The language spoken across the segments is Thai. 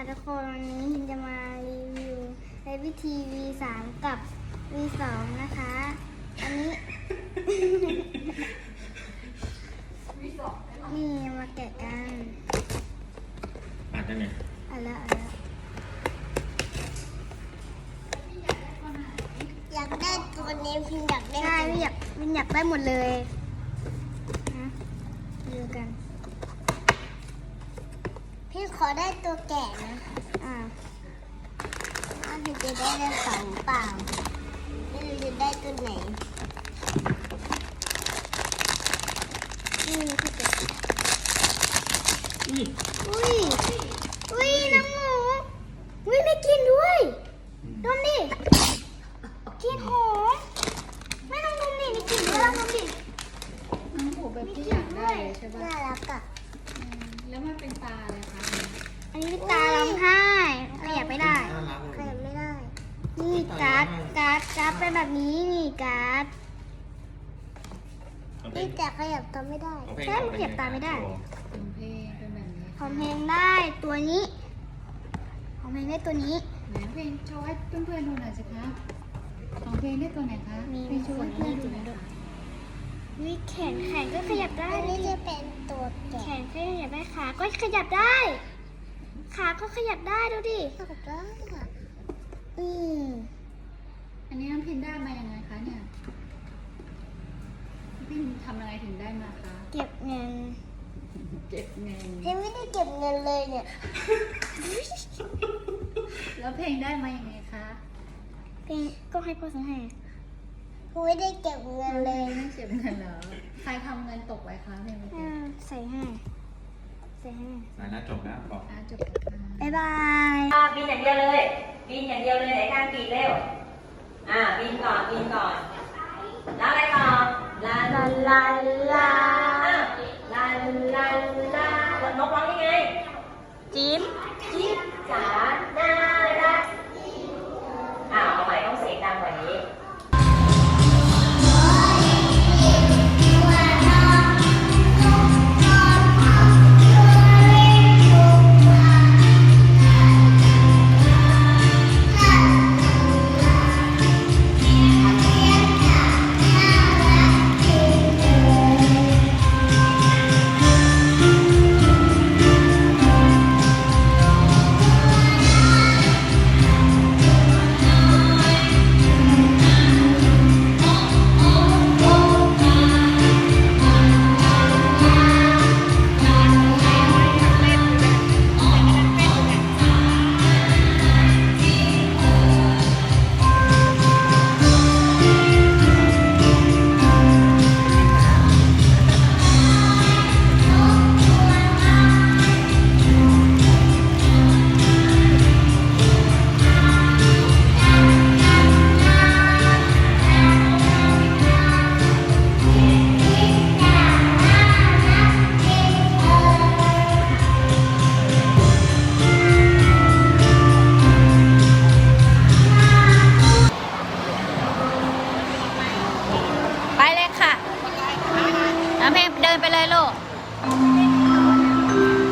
ค่ะทุกคนวันนี้พิมจะมารีวิวในวิธี V3 กับ V2 นะคะ อันนี้ นี่มาแกะกันอัดได้ไหมเอะไรอะไรอยากได้ตัวนี้พิมอยากได้ใช่วิอยากวินอยากได้หมดเลยนะดูกันพี่ ขอได้ตัวแก่นะ อ่าถ้าพี่จะได้ได้สองเปล่าไม่รู้จะได้ตัวไหนนี่พี่แกะอุ้ยอุ้ย อุ้ยน้ำหมูอุ้ยไม่กินด้วยดมดิ กินหอมไม่ต้องดมดิไม่กินด้วยลองดมดิ น้องหมูแบบที่อยากได้เลยใช่ปะ น่ารักอะ อืมแล้วมันเป็นตาอะไรคะ อันนี้ตาร้องไห้ขยับไม่ได้ น่ารัก ใค เล ร ย ไม่ได้ นี่การ์ด การ์ด การ์ด เป็นแบบนี้นี่การ์ดเอาเพลพี่งแต่ขยับตัวไม่ได้เอาเพลงใช่มันเก็บตาไม่ได้ เป็นเพลงเป็นแบบนี้ของเพลงได้ตัวนี้ ของเพลงได้ตัวนี้ ไหนเพลงโชว์ให้เพื่อนๆดูหน่อยสิคะของเพลงได้ตัวไหนคะมี เพลงโชว์ให้เพื่อนดูหน่อยมีค่ะวิแขนแขนก็ขยับได้ อันนี้จะเป็นตัวแขแก่นก็ขยับได้ขาก็ขยับได้ ขาก็ขยับได้ดูดิอยากได้อะอืม อันนี้น้องพินได้มายังไงคะเนี่ยพินทำอะไรถึงได้มาคะเก็บเงินเก็บเงินพี่ไม่ได้เก็บเงินเลยเนี่ย แล้วเพลงได้มายังไงคะเพลงก็ให้พ่อซื้อให้พี่ไม่ได้เก็บเงินเลยไม่เก็บเงินเหรอใครทำเงินตกไว้คะเพลงเมื่ออ่ากี้ใส่ให้ใส่ให้สายหน้าจบแล้วบอก อะจบค่ะ บ๊ายบาย อ่าบินอย่างเดียวเลย บินอย่างเดียวเลยไหนข้างปีกเร็ว อ่าบินก่อนบินก่อน แล้วอะไรต่อลาลาลาลา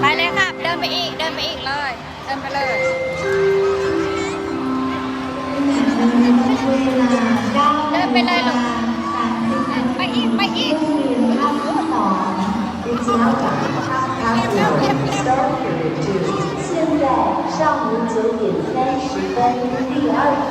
ไปเลยค่ะ เดินไปอีก เดินไปอีกเลย เดินไปเลย เดินไปเลยลูก ไปอีก ไปอีก 现在上午九点三十分，第二课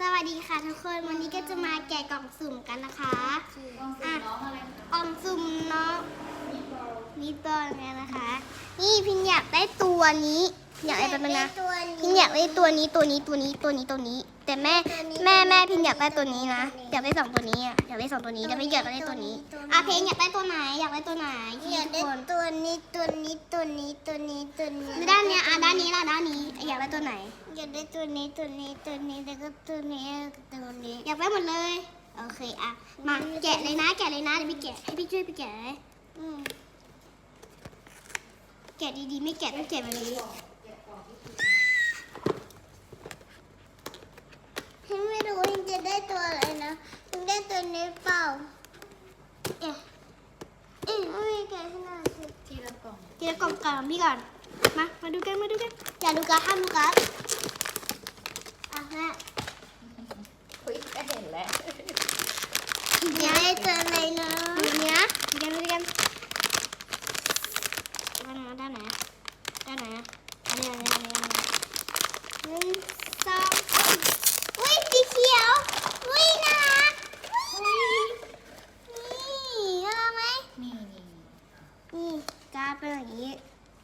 สวัสดีค่ะทุกคนวันนี้ก็จะมาแกะกล่องสุ่มกันนะคะอะกล่องสุ่มเนาะมีตัวไงนะคะ นี่พินอยากได้ตัวนี้ อยากได้ตัวนึงนะตัวนี้พินอยากได้ตัวนี้ตัวนี้ตัวนี้ตัวนี้ตัวนี้ แต่แม่แม่แม่พินอยากได้ตัวนี้นะอยากได้สองตัวนี้อะอยากได้สองตัวนี้แต่ไม่อยากได้ตัวนี้อะเพลงอยากได้ตัวไหนอยากได้ตัวไหนที่อยากทุได้กคนตัวนี้ตัวนี้ตัวนี้ตัวนี้ตัวนี้ด้านเนี้ยอะด้านนี้ล่ะด้านนี้อยากได้ตัวไหน อยากได้ตัวนี้ตัวนี้ตัวนี้แล้วก็ตัวนี้ตัวนี้ อยากได้หมดเลยโอเคอะมาแกะเลยนะ แกะเลยนะเดี๋ยวพี่แกะให้พี่ช่วยพี่แกะเลยอืมแกะดีๆไม่แกะต้องแกะแบบนี้ ฉันไม่รู้ฉันจะได้ตัวอะไรนะฉันได้ตัวนี้เปล่าเอ๊ะอืมไม่มีแกะขนาดสิทีละกล่องก่อนพี่ก่อนมา มาดูกัน มาดูกัน อย่าดูการดห้ามดูการดอะแม่คุยก็เห็นแล้วจะได้ตัวอะไรนะดูอันนี้นะดูกันดูกันด้านไหนอะด้านไหนอะด้านไหนอะอันนี้อันนี้อันนี้อันนี้หนึ่งสองสาม อุ้ยสีเขียวอุ้ยน่ารัก นี่น่ารักไหม นี่นี่ นี่การดเป็นอย่างนี้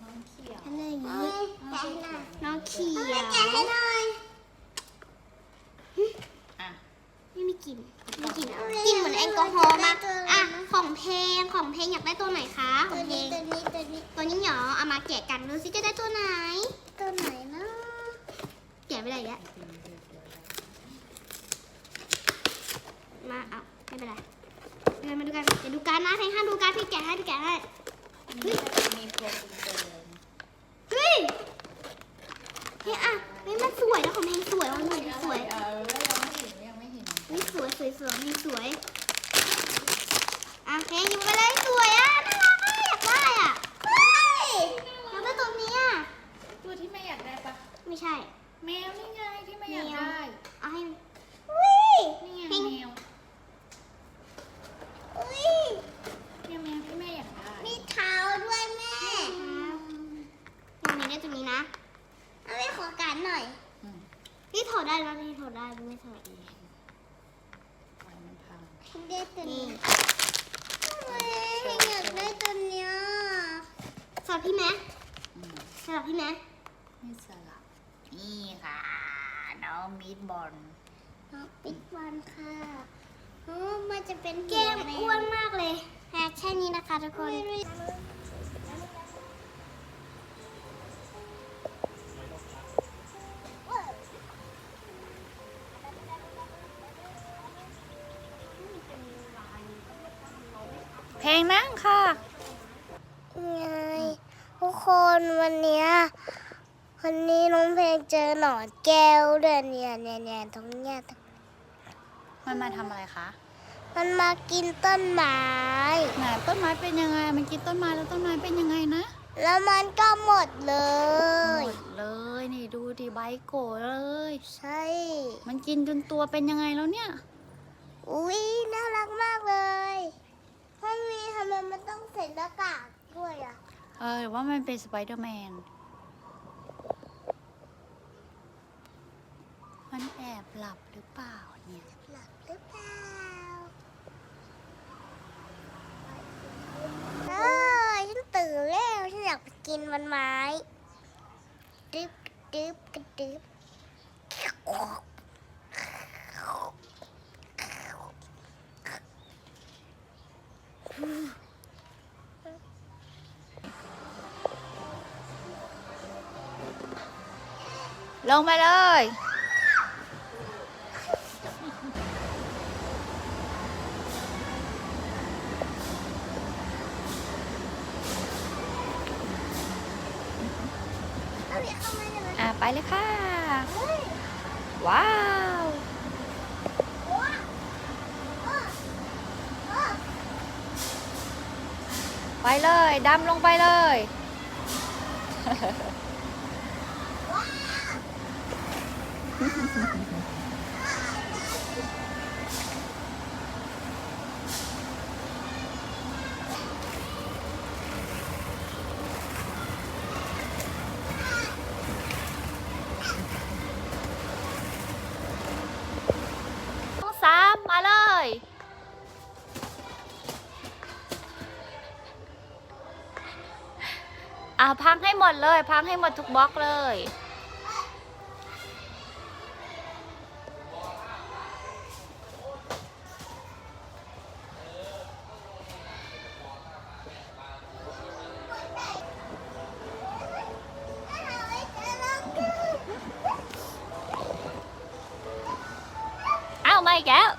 น้องเขียว เป็นอย่าง เอ้ นี้ ยแกะให้หน่อย น้องเขีย เอา ว ไปแกะให้หน่อย อะ ไม่มีกลิ่นไม่มีกลิ่นกลิ่นเหมือนแอลกอฮอล์มากอะ ของเพลง ของเพลงอยากได้ตัวไหนคะข ตั อ ว งเพล นี้ ง ตัวนี้ตัวนี้ ตัวนี้เหรอเอามา แกะกันดูสิจะได้ตัวไหน ตัวไหนนะแกะไม่ได้อีกแล้วมาเอาไม่เป็นไรเดินมาดูกันเดี๋ยวดูการดนะเพลงห้ามดูการดพี่แกะให้พี่แกะให้นี่มีตัวคุณเติมเฮ้ยเฮ้ยอะเฮ้ยมันสวยนะของเพลงสวยของเพลงสวยเออยังไม่เห็นยังไม่เห็นนี่สวยสวยสวยนี่สวยอะเพลงอยู่ไปเลยสวยอะน่ารักอะอยากได้อะเฮ้ยอยากได้ตัวนี้อะ ตัวที่ไม่อยากได้ปะไม่ใช่ แมวนี่ไงที่ไม่อยากได้ เอาให้อุ้ยนี่ไงพิงแมวอุ้ยเนี่ยแมวที่แม่อยากได้มีเท้าด้วยแม่ตัวนี้ได้ตัวนี้นะ เอาไปขอการหน่อยอืมนี่ถอดได้แล้วนี่ถอดได้ไม่ถอดปล่อยมันพังได้ตัวนี่นี้เฮ้ยอยากได้ตัวเนี้ยสลับพี่แม่อืมสลับพี่แม่ นี่สลับ นี่ค่ะ น้องมีดบอลน้องปิ๊กวันค่ะโอ้มันจะเป็นแก้มอ้วนมากเลยแค่แค่นี้นะคะทุกคนเพลงนั่งค่ะไงทุกคนวันเนี้ย วันนี้น้องเพลงเจอหนอนแก้วด้วยเนี่ยเนี่ยเนี่ยตรงเนี้ยมันมาทำอะไรคะ มันมากินต้นไม้ไหนต้นไม้เป็นยังไง มันกินต้นไม้แล้วต้นไม้เป็นยังไงนะ แล้วมันก็หมดเลหยมดเลยนี่ดูดิใบโกะเลย ใช่ มันกินจนตัวเป็นยังไงแล้วเนี่ย อุ้ยน่ารักมากเลยพ่อมีทำไมมันต้องใส่หน้ากากด้วยอะ เออหรือว่ามันเป็นสไปเดอร์แมน มันแอบ หลับหรือเปล่าเนี่ย หลับหรือเปล่าเออฉันตื่นแล้วฉันอยากไปกินมันไม้ดึบดึบกระดึบลงไปเลย ไปเลยค่ะ ว้าว ไปเลยดำลงไปเลย Thank. อะพังให้หมดเลย พังให้หมดทุกบล็อกเลยอ้าวไม่แก้ว